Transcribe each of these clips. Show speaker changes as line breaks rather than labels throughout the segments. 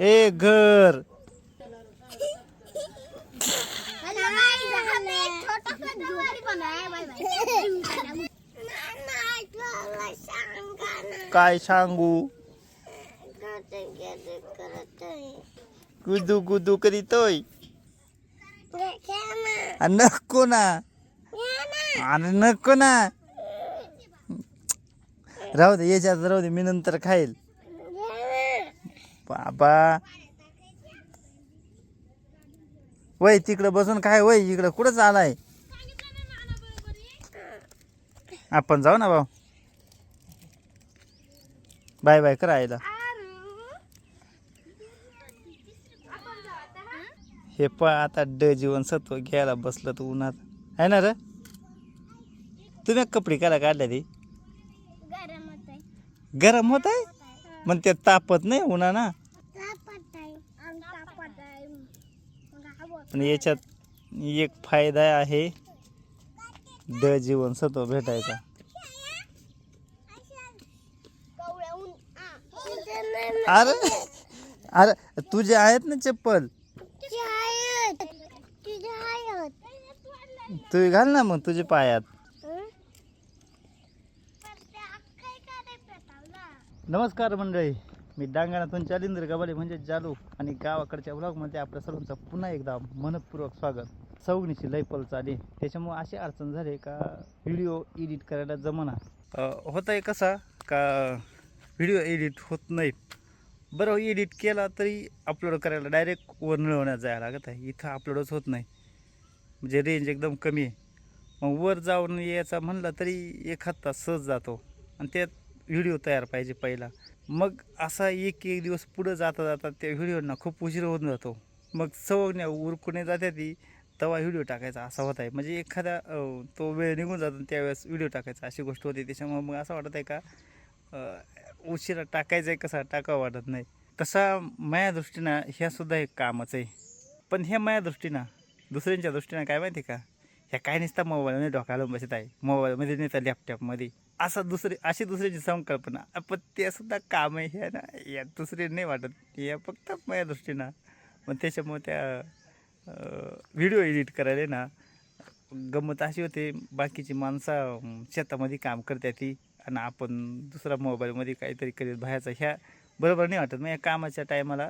ए घर. काय सांगू? गुदू गुदू करीतोय. नको ना. अरे नको ना. राहू दे याच्यात राहू दे मी नंतर खाईल. बाबा. वय तिकडं बसून काय वय? इकडं कुठं चालाय आपण जाऊ ना भाऊ. बाय बाय करा आईला. हे प आता ड जीवनसत्व घ्यायला बसलं तर उन्हात. आहे ना रे? तुम्ही कपडे करा काढल्या ती. गरम होत आहे मग ते तापत नाही उन्हा ना पण याच्यात एक फायदा आहे ड जीवनसत्व भेटायचा. अरे अरे तुझे आहेत ना चप्पल? तू घाल ना मग तुझे पायात. नमस्कार मंडळी मी डांगणातून चालिंद्र गबाले म्हणजे जालू आणि गावाकडच्या ब्लॉगमध्ये आपल्या सर्वांचं पुन्हा एकदा मनपूर्वक स्वागत. सवगणीची लयपल चाली. त्याच्यामुळे अशी अडचण झाली का व्हिडिओ एडिट करायला जमना. होत आहे कसा का व्हिडिओ एडिट होत नाही बरं एडिट केला तरी अपलोड करायला डायरेक्ट वर मिळवण्यात जायला लागत आहे. इथं अपलोडच होत नाही. म्हणजे रेंज एकदम कमी आहे. मग वर जाऊन यायचा म्हणलं तरी एखाद तास सहज जातो. आणि त्यात व्हिडिओ तयार पाहिजे पहिला. मग असा एक एक दिवस पुढं जाता जाता त्या व्हिडिओना खूप उशीर होऊन जातो. मग सवण्या उरकुने जाते ती तेव्हा व्हिडिओ टाकायचा असा होत. आहे म्हणजे एखादा तो वेळ निघून जातो आणि त्यावेळेस व्हिडिओ टाकायचा अशी गोष्ट होती. त्याच्यामुळे मग असं वाटत आहे का उशिरा टाकायचं आहे कसा टाकावं वाटत नाही. तसा माझ्या दृष्टीनं ह्यासुद्धा एक कामच आहे. पण ह्या माझ्या दृष्टीनं दुसऱ्यांच्या दृष्टीनं काय माहिती का? ह्या काय नसता मोबाईलमध्ये डोकायला बसत आहे. मोबाईलमध्ये नेता लॅपटॉपमध्ये असं दुसरी अशी दुसऱ्याची संकल्पना. पण त्यासुद्धा काम आहे ना या दुसरे नाही वाटत. या फक्त माझ्या दृष्टीनं. मग त्याच्यामुळे त्या व्हिडिओ एडिट करायला ना गंमत अशी होते बाकीची माणसं शेतामध्ये काम करतात ती. आणि आपण दुसरा मोबाईलमध्ये काहीतरी करीत बाहेरचा ह्या बरोबर नाही वाटत. मग या कामाच्या टायमाला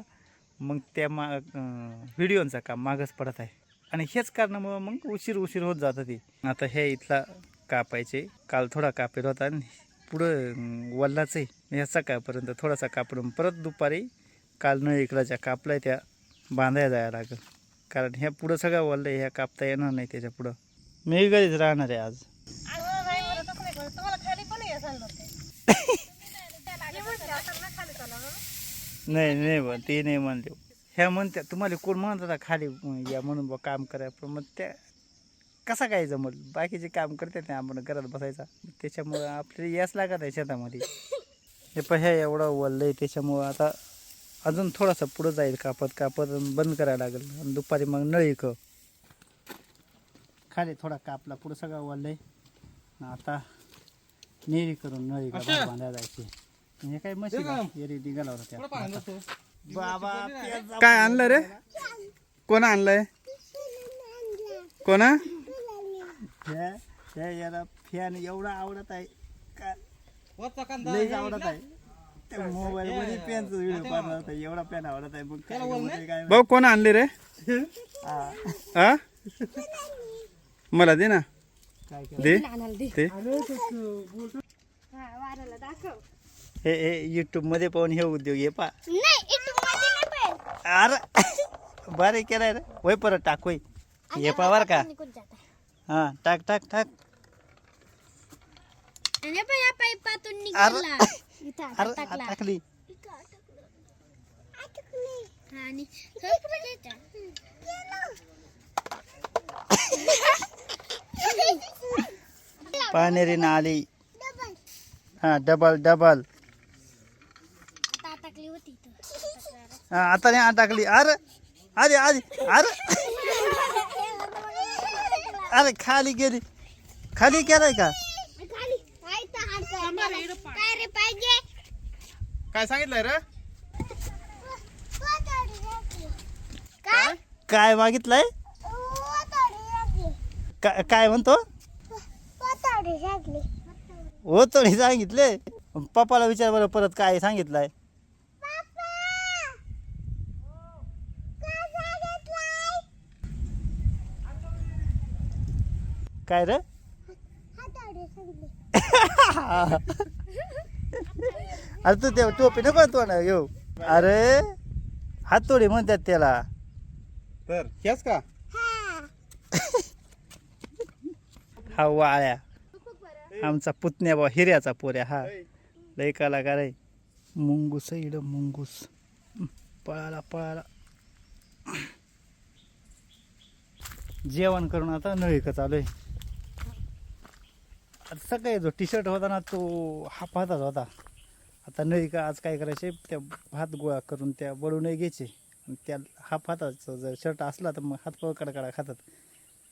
मग त्या मा व्हिडिओंचा काम मागच पडत आहे. आणि हेच कारणामुळं मग उशीर उशीर होत जातं ती. आता हे इथला कापायचे. काल थोडा कापेल होता आणि पुढं वल्लाच आहे ह्या सकाळपर्यंत थोडासा कापडून परत दुपारी काल न इकडाच्या कापलाय त्या बांधायला जायला लागेल. कारण ह्या पुढं सगळ्या वल्ल आहे ह्या कापता येणार नाही त्याच्या पुढं. मी घरीच राहणार आहे आज. नाही नाही बा ते नाही म्हणले. ह्या म्हणत्या तुम्हाला कोण म्हणत होता खाली या म्हणून बा काम करा पण मग त्या कसा काय जमल? बाकीचे काम करतात नाही आपण घरात बसायचा. त्याच्यामुळं आपल्याला याच लागत आहे शेतामध्ये. हे पण ह्या एवढा वल्लं आहे त्याच्यामुळं आता अजून थोडासा पुढं जाईल कापत. कापत बंद करायला लागेल. आणि दुपारी मग नळी क खाली थोडा कापला पुढं सगळं वल्लं आहे. आता नेरी करून नळी का बांधायला जायची. हे काय मशीन एरी निघाला होता त्या बाबा
काय आणलं रे? कोण आणलंय? कोणा?
ह्या ह्या याला फॅन एवढा आवडत आहे. का लईच आवडत आहे. त्या मोबाईल मध्ये पॅनचा व्हिडिओ होता एवढा पॅन आवडत आहे. मग काय गंमत आहे काय
भाऊ कोण आणले रे.
हा.
हा मला दे ना.
काय
दे. ते
हे हे युट्यूबमध्ये पाहून हे उद्योग हे पा. अरे बरे केलाय रे. वय परत टाक वय हे पा बर का. हा टाक टाक टाक. अरे अरे हा, टाकली. पानेरीनं आली हा डबल. डबल हा आता नाही टाकली. अरे अरे अरे अरे. अरे खाली गेली. खाली केलाय का?
काय रे पाहिजे
काय सांगितलंय रे?
काय? मागितलंय? का- काय म्हणतो? हो थोडी सांगितले. पप्पाला विचार बरं परत काय सांगितलंय? काय रे? अरे तू ते टोपी नको तो ना येऊ. अरे हातोडी म्हणतात त्याला.
तर ह्याच का?
हा वाळ्या. आमचा पुतण्या बा हिऱ्याचा पोऱ्या हा. लय कलाकार आहे. मुंगूस इकडं मुंगूस. पळाला पळाला. जेवण करून आता नळीक चालू आहे. आता सकाळी जो टी शर्ट होता ना तो हाफ पाहताच होता. आता नाही का आज काय करायचे त्या भात गोळा करून त्या बडूनही घ्यायचे. आणि त्या हाफ हाताचं जर शर्ट असला तर मग हात कडकडा खातात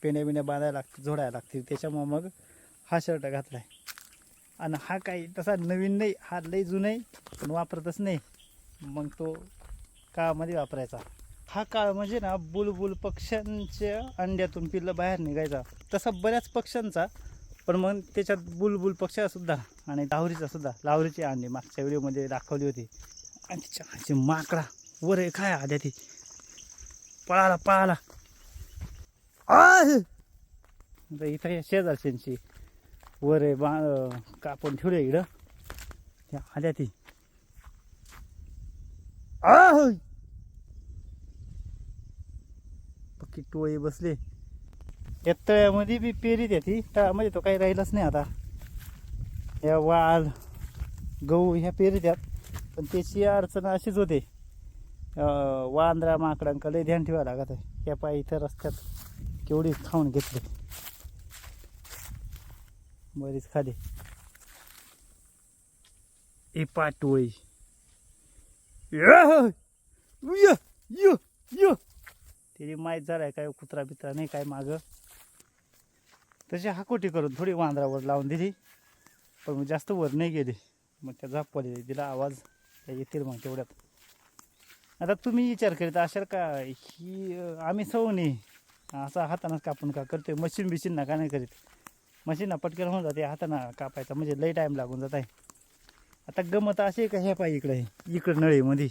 पेण्या बिण्या बांधायला लागतील झोडायला लागतील. त्याच्यामुळं मग हा शर्ट घातला आहे आणि हा काही तसा नवीन नाही हा लई जुनाही पण वापरतच नाही. मग तो काळामध्ये वापरायचा. हा काळ म्हणजे ना बुलबुल पक्ष्यांच्या अंड्यातून पिल्लं बाहेर निघायचा. तसा बऱ्याच पक्ष्यांचा पण मग त्याच्यात बुलबुल पक्ष्यासुद्धा आणि लावरीचा सुद्धा लावरीची अंडी मागच्या व्हिडिओमध्ये दाखवली होती. आणि तिच्या माकडा वर आहे काय आद्या ती? पळाला पळाला. इथं या शेजारच्यांची वर आहे बा कापून ठेवले इकडं. त्या आल्या ती. पक्की टोळी बसले. या तळ्यामध्ये बी पेरीत आहे ती. तळ्यामध्ये तो काही राहिलाच नाही आता. या वाल गहू ह्या पेरीत आहेत. पण त्याची अडचण अशीच होते. वांद्रा माकडांकडे लय ध्यान ठेवावं लागत आहे. या पाय इथं रस्त्यात केवढी खाऊन घेतली. बरीच खाली. ए पाटोळी. त्याची माहीत झालाय काय कुत्रा बित्रा नाही काय मागं. तशी हाकोटी करून थोडी वांद्रावर लावून दिली. पण मग जास्त वर नाही गेली. मग त्या झापली दिला आवाज. त्या येतील मग तेवढ्यात. आता तुम्ही विचार करीत असाल का ही आम्ही आम्ही सवनी असा हातानंच कापून का करतोय? मशीन बिशीन ना का नाही करीत. मशीन पटकन होऊन जाते हातानं कापायचा. म्हणजे लई टाईम लागून जात आहे. आता गमत अशी आहे का ह्या पाय इकडे इकडं नळीमध्ये.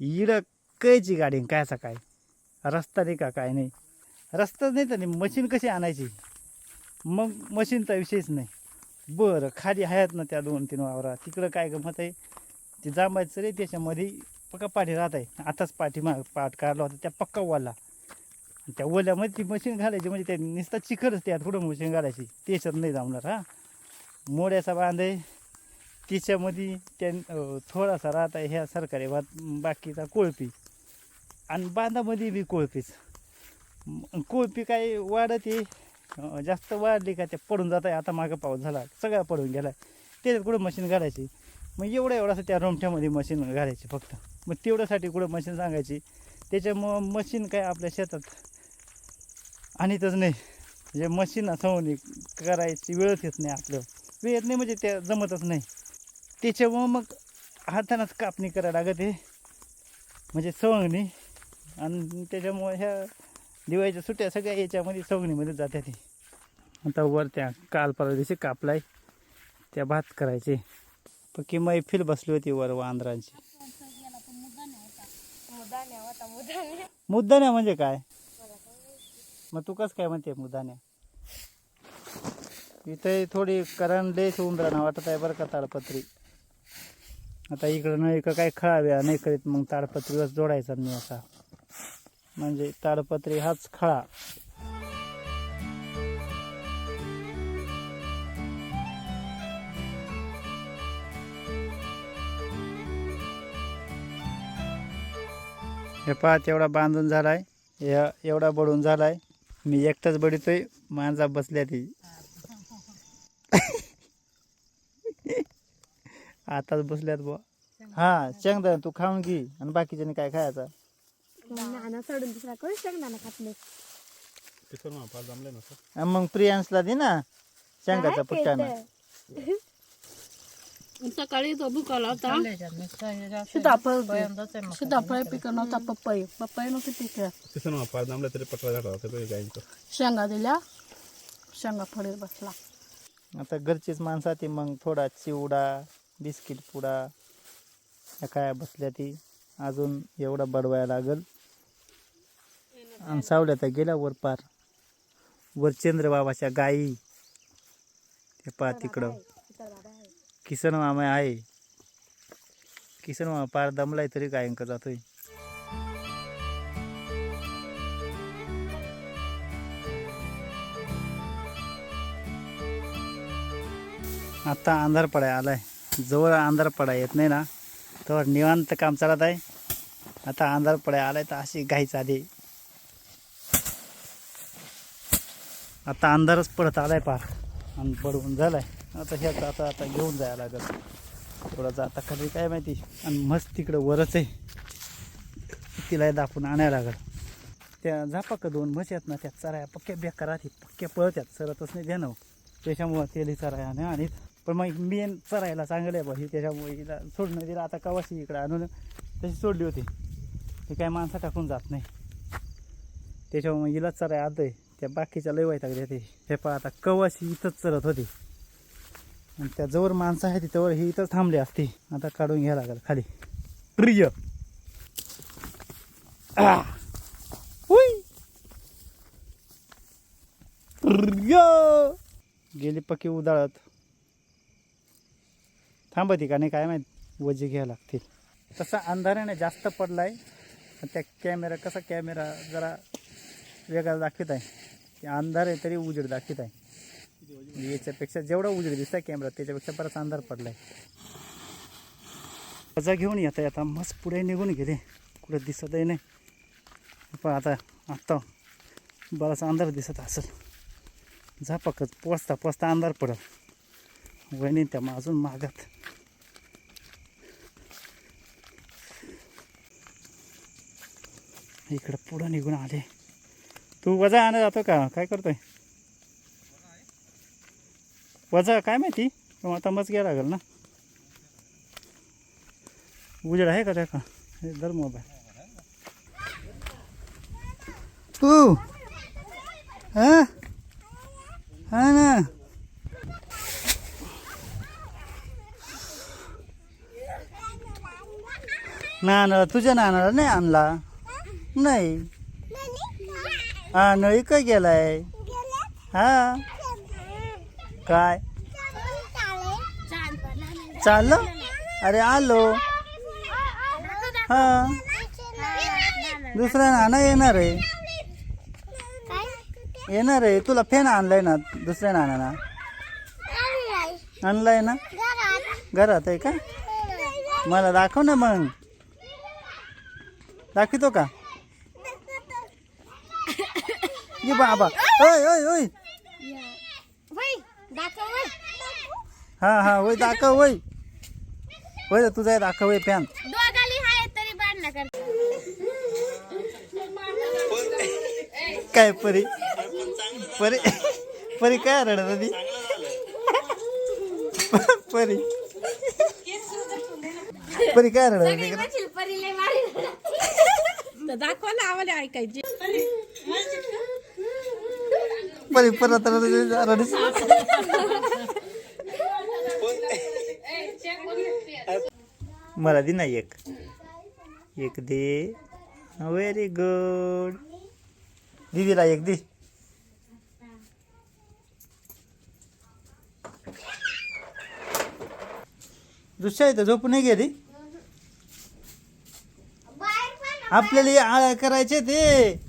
इडं कायची गाडी कायचा काय? रस्ता नाही का काय नाही. रस्ताच नाही तर मशीन कशी आणायची? मग मशीनचा विषयच नाही. बरं खाली आहेत ना त्या दोन तीन वावरा. तिकडं काय गमत आहे? ते जांबायचं रे त्याच्यामध्ये पक्का पाठी राहत आहे. आताच पाठी मा पाठ काढला होता त्या पक्का ओला. आणि त्या ओल्यामध्ये ती मशीन घालायची म्हणजे त्या नुसता चिखलच त्यात थोडं मशीन घालायची. त्याच्यात नाही जमणार हा. मोड्याचा बांध आहे. त्याच्यामध्ये त्या थोडासा राहत आहे ह्या सरकारी भात बाकीचा कोळपी. आणि बांधामध्ये बी कोळपीच. कोळपी काय वाढते आहे? जास्त वाढली का ते पडून जात आहे आता मागं पाऊस झाला सगळा पडून गेला त्याच्यात कुठं मशीन घालायची? मग एवढं एवढंसं त्या रोमठ्यामध्ये मशीन घालायची फक्त. मग तेवढ्यासाठी कुठं मशीन सांगायची? त्याच्यामुळं मशीन काय आपल्या शेतात आणतच नाही. म्हणजे मशीन असं करायची वेळच येत नाही आपलं. वेळ येत नाही म्हणजे त्या जमतच नाही. त्याच्यामुळं मग हातानंच कापणी करायला लागते. म्हणजे सवंगणी. आणि त्याच्यामुळं ह्या दिवाळीच्या सुट्ट्या सगळ्या याच्यामध्ये सवंगणीमध्ये जात्या ते आता वर त्या काल परवा दिवशी कापलाय. त्या भात करायचे. पक्की मैफिल बसली होती वर वांद्रांची. मुद्दाण्या म्हणजे काय? मग तू कसं काय म्हणते मुद्दाण्या? इथे थोडी करण करंडेच उंदराणा वाटत आहे बरं का ताडपत्री. आता इकडं नाही का काय खळाव्या नाही करीत मग ताडपत्रीवर जोडायचा मी असा. म्हणजे ताडपत्री हाच खळा. हे पाहत एवढा बांधून झालाय. या एवढा बडून झालाय. मी एकटाच बडितोय मांजा बसल्या ती. आताच बसल्यात बुवा. हा शेंगदाणा तू खाऊन घे आणि बाकीच्याने काय खायचं?
नाना सोडून दुसरा कोण शेंगदाणा खात नाही
आणि मग प्रियांशला दे ना शेंगाचा
केलं?
सकाळी तो भुकाला होता. सीताफळ सीताफळ पिकं. नव्हता पपई. पपई नव्हती पिकं.
तसं ना पाच जमलं तरी पटरा झाला होता गायचं
शेंगा दिल्या. शेंगा फळीत बसला.
आता घरचीच माणसं ती मग थोडा चिवडा बिस्किट पुडा या काय बसल्या ती. अजून एवढा बडवायला लागल. आणि सावल्या तर गेल्या वर पार. वर चंद्रबाबाच्या गायी ते पा तिकडं. किसन मामा आहे. किसन मामा पार दमलाय तरी गायंक जातोय. आता अंधार पडाय आलाय. जवळ अंधार पडाय येत नाही ना. तर निवांत काम चालत आहे. आता अंधार पडाय आलाय तर अशी घाई चाली. आता अंधारच पडत आलाय पार. आणि पडून झालाय. आता ह्याचं आता आता घेऊन जायला लागत थोडासा आता खाली काय माहिती? आणि मस्त तिकडं वरच आहे. तिला दाखवून आणायला लागत त्या झापाक दोन म्हशी आहेत ना त्या चराया पक्क्या बेकार राहते पक्क्या पळत्यात. सरतच नाही ध्यान त्याच्यामुळं तेली चराया नाही आणि पण मग मेन चरायला चांगलं आहे बा ही. त्याच्यामुळे हिला सोडणं दिलं. आता कवाशी इकडं आणून तशी सोडली होती. ती काय माणसं टाकून जात नाही. त्याच्यामुळे मग हिला चराय आहे त्या बाकीच्या लय अगदी ते हे पहा आता कवाशी इथंच चरत होती. आणि त्या जवळ माणसं आहे तिथवर ही इथंच थांबली असती. आता काढून घ्यायला लागेल खाली. प्रिय. गेली पक्की उदाळत. थांबती का नाही काय माहीत? वजी घ्यायला लागतील. तसा अंधाराने जास्त पडलाय. पण त्या कॅमेरा कसा कॅमेरा जरा वेगळा दाखवत आहे. ते अंधार आहे तरी उजेड दाखवत आहे. याच्यापेक्षा जेवढा उजेड दिसतंय कॅमेरा त्याच्यापेक्षा बराच अंधार पडलाय. मजा घेऊन येता आता. मस्त पुढे निघून गेले. कुठे दिसतही नाही. पण आता आत्ता बराच अंधार दिसत असेल. झापकच पोचता पोचता अंधार पडल. वहिनी त्या मग अजून मागत. इकडं पुढं निघून आले. तू वजा आणत जातो का? काय करतोय? वजा काय माहिती? पण आता मस्त घ्यायला लागेल ना? उजेड आहे का त्या का हे धर मोबाईल. तू? हा? हा ना? नानाला तुझ्या नानाला नाही आणला? नाही. हा नळी काय गेलाय? हा. काय? चाललं? अरे आलो. हा. दुसरा नाना येणार आहे. येणार आहे. तुला फॅन आणलाय ना दुसऱ्या नानाना आणलाय ना? घरात आहे का? मला दाखव ना मग. दाखवतो का? ये बाबा। ओय ओय ओय। हा हा होय दाखव होय रे, तुझा आहे दाखव होय फॅन काय परी? परी परी काय रडत होती? परी. परी काय रडत होती?
दाखवायला आवाले ऐकायची.
परी परत रडत रडीस. मला दे ना एक. एक दे. व्हेरी गुड दीदीला एक दे. दुसऱ्या इथं झोपून नाही गेली? आपल्याला आळ्या करायचे ते.